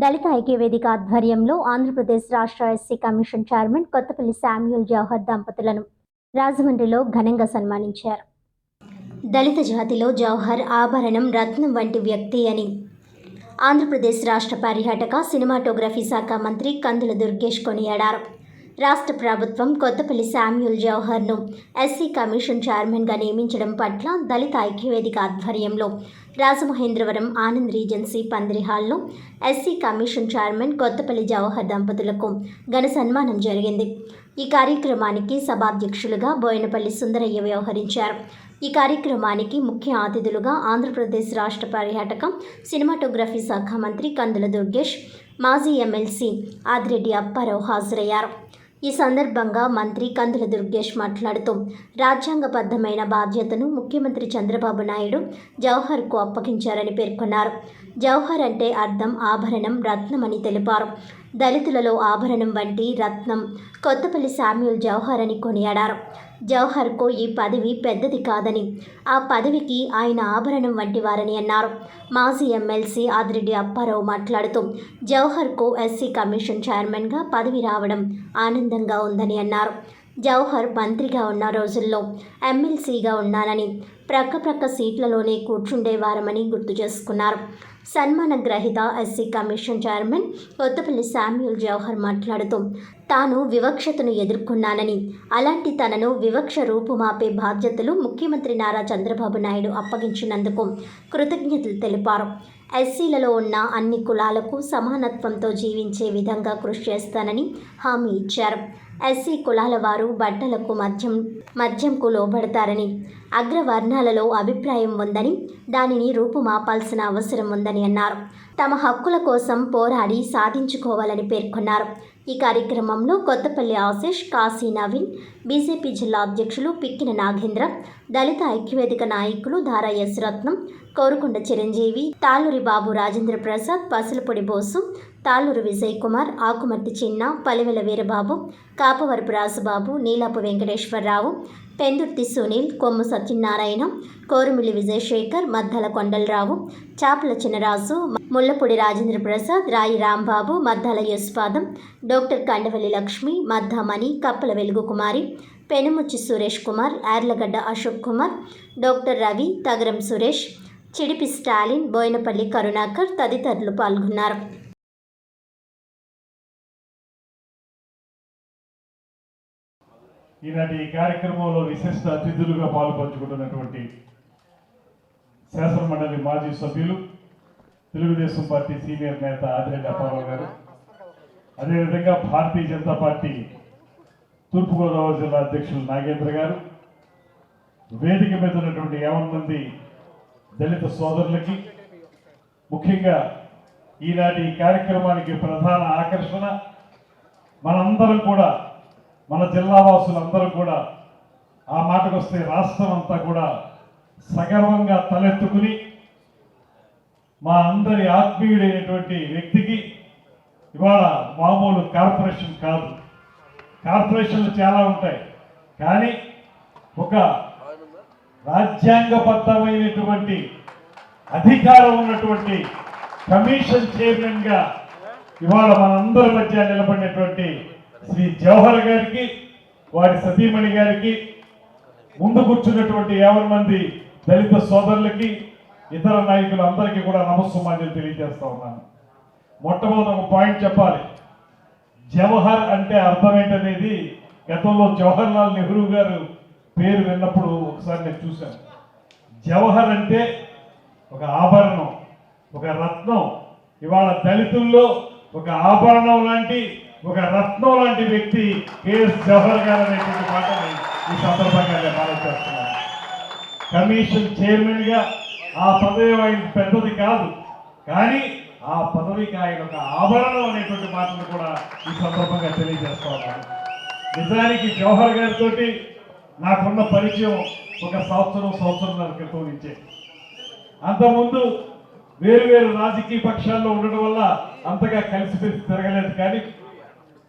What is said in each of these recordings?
దళిత ఐక్యవేదిక ఆధ్వర్యంలో ఆంధ్రప్రదేశ్ రాష్ట్ర SC commission chairman Kothapalli Samuel Jawahar దంపతులను రాజమండ్రిలో ఘనంగా సన్మానించారు. దళిత జాతిలో జవహర్ ఆభరణం రత్నం వంటి వ్యక్తి అని ఆంధ్రప్రదేశ్ రాష్ట్ర పర్యాటక సినిమాటోగ్రఫీ శాఖ మంత్రి కందుల దుర్గేష్ కొనియాడారు. రాష్ట్ర ప్రభుత్వం కొత్తపల్లి శామ్యూల్ జవహర్ను ఎస్సీ కమిషన్ చైర్మన్గా నియమించడం పట్ల దళిత ఐక్యవేదిక ఆధ్వర్యంలో రాజమహేంద్రవరం ఆనంద్ రీజెన్సీ పందిరి హాల్లో SC commission chairman Kothapalli Jawahar దంపతులకు ఘన సన్మానం జరిగింది. ఈ కార్యక్రమానికి సభాధ్యక్షులుగా బోయనపల్లి సుందరయ్య వ్యవహరించారు. ఈ కార్యక్రమానికి ముఖ్య అతిథులుగా ఆంధ్రప్రదేశ్ రాష్ట్ర పర్యాటక సినిమాటోగ్రఫీ శాఖ మంత్రి కందుల దుర్గేష్ మాజీ ఎమ్మెల్సీ ఆదిరెడ్డి అప్పారావు హాజరయ్యారు. ఈ సందర్భంగా మంత్రి కందుల దుర్గేష్ మాట్లాడుతూ రాజ్యాంగబద్ధమైన బాధ్యతను ముఖ్యమంత్రి చంద్రబాబు నాయుడు జవహర్కు అప్పగించారని పేర్కొన్నారు. జవహర్ అంటే అర్థం ఆభరణం రత్నం అని తెలిపారు. దళితులలో ఆభరణం వంటి రత్నం కొత్తపల్లి శామ్యూల్ జవహర్ అని కొనియాడారు. జవహర్కు ఈ పదవి పెద్దది కాదని ఆ పదవికి ఆయన ఆభరణం వంటి వారని అన్నారు. మాజీ ఎమ్మెల్సీ ఆదిరెడ్డి అప్పారావు మాట్లాడుతూ జవహర్కు ఎస్సీ కమిషన్ చైర్మన్గా పదవి రావడం ఆనందంగా ఉందని అన్నారు. జవహర్ మంత్రిగా ఉన్న రోజుల్లో ఎమ్మెల్సీగా ఉన్నానని ప్రక్క ప్రక్క సీట్లలోనే కూర్చుండేవారమని గుర్తు చేసుకున్నారు. సన్మాన గ్రహీత SC commission chairman Kothapalli Samuel Jawahar మాట్లాడుతూ తాను వివక్షతను ఎదుర్కొన్నానని అలాంటి తనను వివక్ష రూపుమాపే బాధ్యతలు ముఖ్యమంత్రి నారా చంద్రబాబు నాయుడు అప్పగించినందుకు కృతజ్ఞతలు తెలిపారు. ఎస్సీలలో ఉన్న అన్ని కులాలకు సమానత్వంతో జీవించే విధంగా కృషి చేస్తానని హామీ ఇచ్చారు. ఎస్సీ కులాల వారు బట్టలకు మద్యం మద్యంకు లోబడతారని అగ్రవర్ణాలలో అభిప్రాయం ఉందని దానిని రూపుమాపాల్సిన అవసరం ఉందని అన్నారు. తమ హక్కుల కోసం పోరాడి సాధించుకోవాలని పేర్కొన్నారు. ఈ కార్యక్రమంలో కొత్తపల్లి ఆశిష్ కాశీ నవీన్ బీజేపీ జిల్లా అధ్యక్షులు పిక్కిన నాగేంద్ర దళిత ఐక్యవేదిక నాయకులు ధారా ఎస్ రత్నం కోరుకొండ చిరంజీవి తాలూరి బాబు రాజేంద్ర ప్రసాద్ పసులపొడి బోసు తాళ్ళూరు విజయ్ కుమార్ ఆకుమర్తి చిన్న పలివెల వీరబాబు కాపవరపు రాసుబాబు నీలాపు వెంకటేశ్వరరావు పెందుర్తి సునీల్ కొమ్ము సత్యనారాయణ కోరుమిల్లి విజయశేఖర్ మద్దల కొండలరావు చాపల చిన్నరాజు ముల్లపూడి రాజేంద్ర ప్రసాద్ రాయి రాంబాబు మద్దాల యశ్పాదం డాక్టర్ కండవల్లి లక్ష్మి మద్దామణి కప్పల వెలుగు కుమారి పెనుముచ్చి సురేష్ కుమార్ యార్లగడ్డ అశోక్ కుమార్ డాక్టర్ రవి తగరం సురేష్ చిడిపి స్టాలిన్ బోయినపల్లి కరుణాకర్ తదితరులు పాల్గొన్నారు. ఈనాటి ఈ కార్యక్రమంలో విశిష్ట అతిథులుగా పాల్పంచుకుంటున్నటువంటి శాసన మండలి మాజీ సభ్యులు తెలుగుదేశం పార్టీ సీనియర్ నేత ఆదిరెడ్డి అప్పారావు గారు. అదేవిధంగా భారతీయ జనతా పార్టీ తూర్పుగోదావరి జిల్లా అధ్యక్షులు నాగేంద్ర గారు. వేదిక మీద ఉన్నటువంటి యావన్ మంది దళిత సోదరులకి ముఖ్యంగా ఈనాటి కార్యక్రమానికి ప్రధాన ఆకర్షణ మనందరం కూడా మన జిల్లా వాసులందరూ కూడా ఆ మాటకు వస్తే రాష్ట్రం అంతా కూడా సగర్వంగా తలెత్తుకుని మా అందరి ఆత్మీయుడైనటువంటి వ్యక్తికి ఇవాళ మామూలు కార్పొరేషన్ కాదు. కార్పొరేషన్లు చాలా ఉంటాయి. కానీ ఒక రాజ్యాంగబద్ధమైనటువంటి అధికారం ఉన్నటువంటి కమిషన్ చైర్మన్గా ఇవాళ మనందరి మధ్య నిలబడినటువంటి శ్రీ జవహర్ గారికి వారి సతీమణి గారికి ముందు కూర్చున్నటువంటి యాభై మంది దళిత సోదరులకి ఇతర నాయకులు అందరికీ కూడా నమస్సుమాన్యం తెలియజేస్తా ఉన్నాను. మొట్టమొదటి ఒక పాయింట్ చెప్పాలి. జవహర్ అంటే అర్థం ఏంటనేది గతంలో జవహర్లాల్ నెహ్రూ గారు పేరు విన్నప్పుడు ఒకసారి నేను చూశాను. జవహర్ అంటే ఒక ఆభరణం ఒక రత్నం. ఇవాళ దళితుల్లో ఒక ఆభరణం లాంటి ఒక రత్నం లాంటి వ్యక్తి కేఎస్ జవహర్ గారు అనేటువంటి మాటని ఈ సందర్భంగా నేను మనం చేస్తున్నాను కమిషన్ చైర్మన్గా ఆ పదవి ఆయన పెద్దది కాదు. కానీ ఆ పదవికి ఆయన ఒక ఆభరణం అనేటువంటి మాటను కూడా ఈ సందర్భంగా తెలియజేస్తా ఉన్నాను. నిజానికి జవహర్ గారితో నాకున్న పరిచయం ఒక సంవత్సరం సంవత్సరంన్నర క్రితం నుంచే. అంతకుముందు వేరు వేరు రాజకీయ పక్షాల్లో ఉండడం వల్ల అంతగా కలిసిమెలిసి తిరగలేదు. కానీ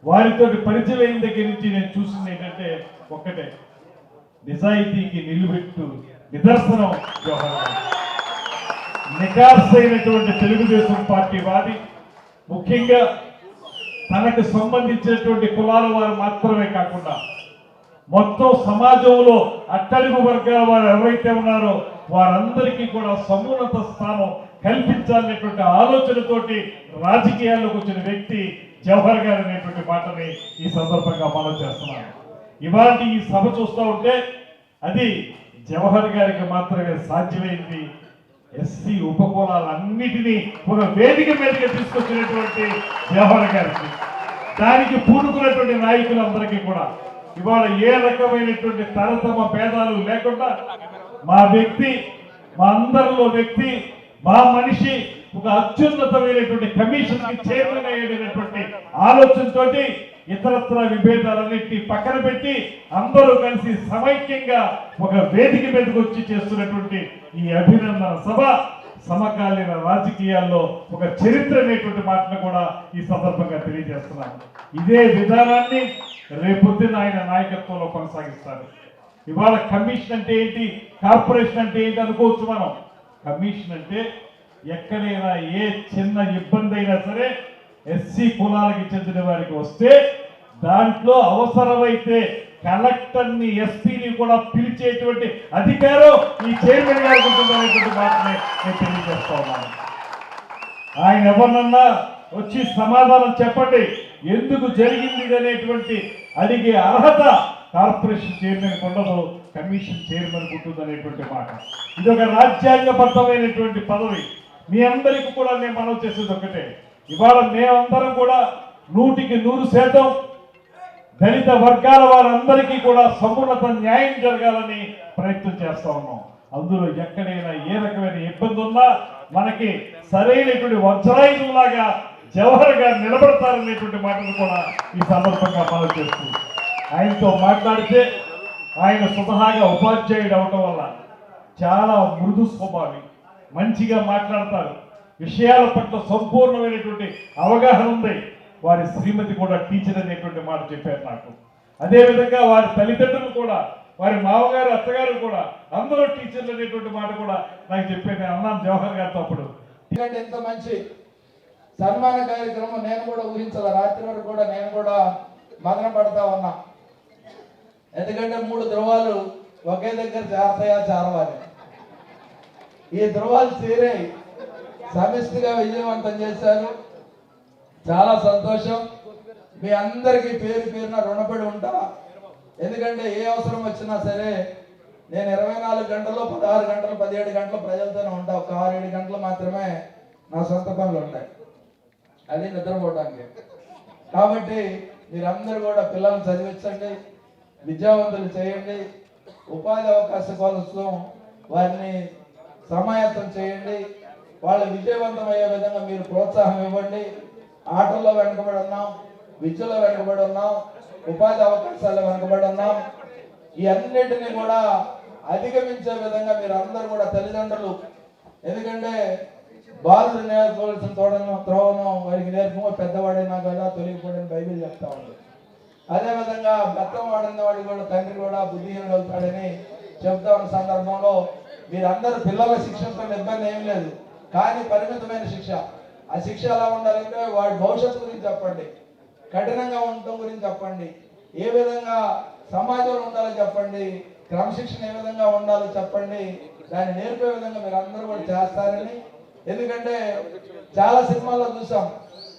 వారితో పరిచయం అయిన దగ్గర నుంచి నేను చూసింది ఏంటంటే ఒక్కటే. నిజాయితీకి నిలుబెట్టు నిదర్శనం జవహర్ లాల్ నికార్సైనటువంటి తెలుగుదేశం పార్టీ వాది. ముఖ్యంగా తనకు సంబంధించినటువంటి కులాల వారు మాత్రమే కాకుండా మొత్తం సమాజంలో అట్టడుగు వర్గాల వారు ఎవరైతే ఉన్నారో వారందరికీ కూడా సమున్నత స్థానం కల్పించాలనేటువంటి ఆలోచనతోటి రాజకీయాల్లోకి వచ్చిన వ్యక్తి జవహర్ గారు అనేటువంటి మాటని ఈ సందర్భంగా మనం చేస్తున్నాను ఇవాళ ఈ సభ చూస్తూ ఉంటే అది జవహర్ గారికి మాత్రమే సాధ్యమైంది. ఎస్సీ ఉపకులాలన్నిటినీ ఒక వేదిక మీదకి తీసుకొచ్చినటువంటి జవహర్ గారికి దానికి పూనుకున్నటువంటి నాయకులందరికీ కూడా ఇవాళ ఏ రకమైనటువంటి తరతమ భేదాలు లేకుండా మా వ్యక్తి మా అందరిలో వ్యక్తి మా మనిషి ఒక అత్యున్నతమైనటువంటి కమిషన్కి చైర్మన్ అయ్యేటటువంటి ఆలోచనతో ఇతరత్ర విభేదాలన్నింటినీ పక్కన పెట్టి అందరూ కలిసి సమైక్యంగా ఒక వేదిక మీదకి వచ్చి చేస్తున్నటువంటి ఈ అభినందన సభ. సమకాలీన రాజకీయాల్లో ఒక చరిత్ర అనేటువంటి మాటను కూడా ఈ సందర్భంగా తెలియజేస్తున్నాను. ఇదే విధానాన్ని రేపొద్దున ఆయన నాయకత్వంలో కొనసాగిస్తారు. ఇవాళ కమిషన్ అంటే ఏంటి? కార్పొరేషన్ అంటే ఏంటి అనుకోవచ్చు మనం. కమిషన్ అంటే ఎక్కడైనా ఏ చిన్న ఇబ్బంది అయినా సరే ఎస్సీ కులాలకి చెందిన వారికి వస్తే దాంట్లో అవసరమైతే కలెక్టర్ని ఎస్పీని కూడా పిలిచేటువంటి అధికారం ఈ చైర్మన్ గారికి ఉంటుందనేటువంటి మాటని నేను తెలియజేస్తా ఉన్నాను. ఆయన ఎవరినన్నా వచ్చి సమాధానం చెప్పండి ఎందుకు జరిగింది అనేటువంటి అడిగే అర్హత కార్పొరేషన్ చైర్మన్ ఉండదు కమిషన్ చైర్మన్ ఉంటుంది అనేటువంటి మాట. ఇది ఒక రాజ్యాంగబద్ధమైనటువంటి పదవి. మీ అందరికీ కూడా నేను మనం చేసేది ఒకటే. ఇవాళ మేమందరం కూడా నూటికి నూరు శాతం దళిత వర్గాల వారందరికీ కూడా సమున్నత న్యాయం జరగాలని ప్రయత్నం చేస్తా ఉన్నాం. అందులో ఎక్కడైనా ఏ రకమైన ఇబ్బంది ఉన్నా మనకి సరైనటువంటి వజ్రాయుధంలాగా జవహర్ గారు నిలబడతారనేటువంటి మాటలు కూడా ఈ సందర్భంగా మనం చేస్తుంది ఆయనతో మాట్లాడితే ఆయన స్వతహాగా ఉపాధ్యాయుడు అవటం వల్ల చాలా మృదు స్వభావి. మంచిగా మాట్లాడతారు. విషయాల పట్ల సంపూర్ణమైనటువంటి అవగాహన ఉంది. వారి శ్రీమతి కూడా టీచర్ అనేటువంటి మాట చెప్పారు నాకు. అదేవిధంగా వారి తల్లిదండ్రులు కూడా వారి మామగారు అత్తగారు కూడా అందరూ టీచర్లు అనేటువంటి మాట కూడా నాకు చెప్పాను నేను అన్నాను జవహర్ గారితో అప్పుడు. ఎందుకంటే ఎంత మంచి సన్మాన కార్యక్రమం నేను కూడా ఊహించాల? రాత్రి వరకు కూడా నేను కూడా మదన పడతా ఉన్నా. ఎందుకంటే మూడు ధ్రువాలు ఒకే దగ్గర చేరతాయా చేరవాలి ఈ ధ్రువాలు చేరే సమిష్టిగా విజయవంతం చేశారు. చాలా సంతోషం. మీ అందరికీ పేరు పేరున రుణపడి ఉంటా. ఎందుకంటే ఏ అవసరం వచ్చినా సరే నేను ఇరవై నాలుగు గంటలు పదహారు గంటలు పదిహేడు గంటలు ప్రజలతోనే ఉంటా. ఒక ఆరు ఏడు గంటలు మాత్రమే నా సొంత పనులు ఉంటాయి. అది నిద్రపోవడానికి కాబట్టి మీరందరూ కూడా పిల్లల్ని చదివించండి విద్యావంతులు చేయండి ఉపాధి అవకాశం కోసం వారిని సమాయత్తం చేయండి. వాళ్ళు విజయవంతం అయ్యే విధంగా మీరు ప్రోత్సాహం ఇవ్వండి. ఆటల్లో వెనుకబడి ఉన్నాం విద్యలో వెనుకబడి ఉన్నాం ఉపాధి అవకాశాలు వెనుకబడి ఉన్నాం. ఈ అన్నిటిని కూడా అధిగమించే విధంగా మీరు అందరూ కూడా తల్లిదండ్రులు. ఎందుకంటే బాలుడు నేర్చుకోవాల్సిన తోడను త్రోవను వారికి నేర్పము పెద్దవాడైనా కదా తొలగిపోడని బైబిల్ చెప్తా ఉంది. అదేవిధంగా బెత్తం వాడిన వాడికి కూడా తండ్రి కూడా బుద్ధిహీనుడు అవుతాడని చెప్తా ఉన్న సందర్భంలో మీరందరూ పిల్లల శిక్షణతో ఇబ్బంది ఏం లేదు. కానీ పరిమితమైన శిక్ష. ఆ శిక్ష ఎలా ఉండాలంటే వాడి భవిష్యత్తు గురించి చెప్పండి. కఠినంగా ఉండటం గురించి చెప్పండి. ఏ విధంగా సమాజంలో ఉండాలో చెప్పండి. క్రమశిక్షణ ఏ విధంగా ఉండాలో చెప్పండి. దాన్ని నేర్పే విధంగా మీరు అందరూ కూడా చేస్తారని. ఎందుకంటే చాలా సినిమాల్లో చూసాం.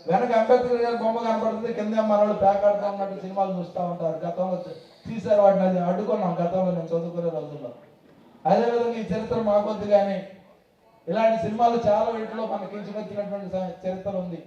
వెనక అంబేద్కర్ గారి బొమ్మ కనపడుతుంది. కింద మనవాళ్ళు పేకాడుతూ ఉన్నట్టు సినిమాలు చూస్తూ ఉంటారు. గతంలో తీశారు వాటిని. అది అడ్డుకున్నాం గతంలో నేను చదువుకునే రోజుల్లో. అదేవిధంగా ఈ చరిత్ర మాకొద్దు కానీ ఇలాంటి సినిమాలు చాలా వీటిలో మనకి ఇచ్చినటువంటి చరిత్ర ఉంది.